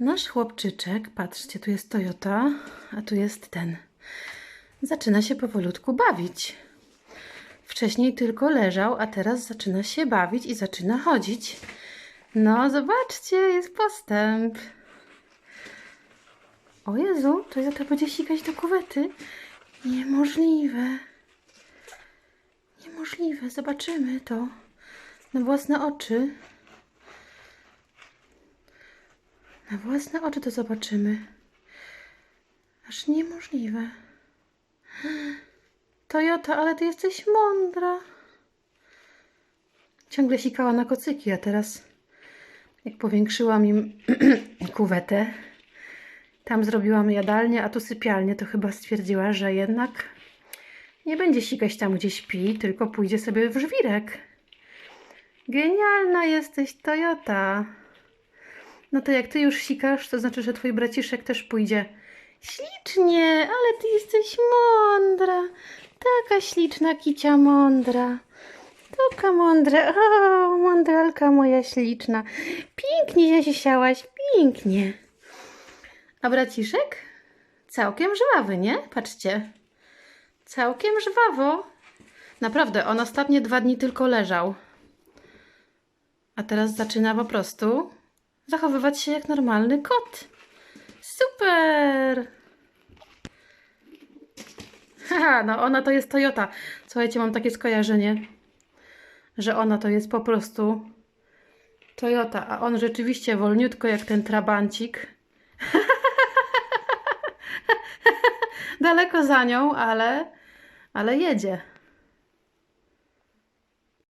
Nasz chłopczyczek, patrzcie, tu jest Toyota, a tu jest ten. Zaczyna się powolutku bawić. Wcześniej tylko leżał, a teraz zaczyna się bawić i zaczyna chodzić. No, zobaczcie, jest postęp. O Jezu, Toyota będzie sikać do kuwety. Niemożliwe. Niemożliwe, zobaczymy to na własne oczy. Na własne oczy to zobaczymy. Aż niemożliwe. Toyota, ale ty jesteś mądra. Ciągle sikała na kocyki, a teraz jak powiększyłam im kuwetę, tam zrobiłam jadalnię, a tu sypialnię, to chyba stwierdziła, że jednak nie będzie sikać tam, gdzie śpi, tylko pójdzie sobie w żwirek. Genialna jesteś, Toyota. No to jak ty już sikasz, to znaczy, że twój braciszek też pójdzie. Ślicznie, ale ty jesteś mądra. Taka śliczna kicia mądra. Taka mądra. O, mądralka moja śliczna. Pięknie się siałaś, pięknie. A braciszek? Całkiem żwawy, nie? Patrzcie. Całkiem żwawo. Naprawdę, on ostatnie dwa dni tylko leżał. A teraz zaczyna po prostu zachowywać się jak normalny kot. Super! Haha, no ona to jest Toyota. Słuchajcie, mam takie skojarzenie, że ona to jest po prostu Toyota, a on rzeczywiście wolniutko jak ten trabancik. Daleko za nią, ale, ale jedzie.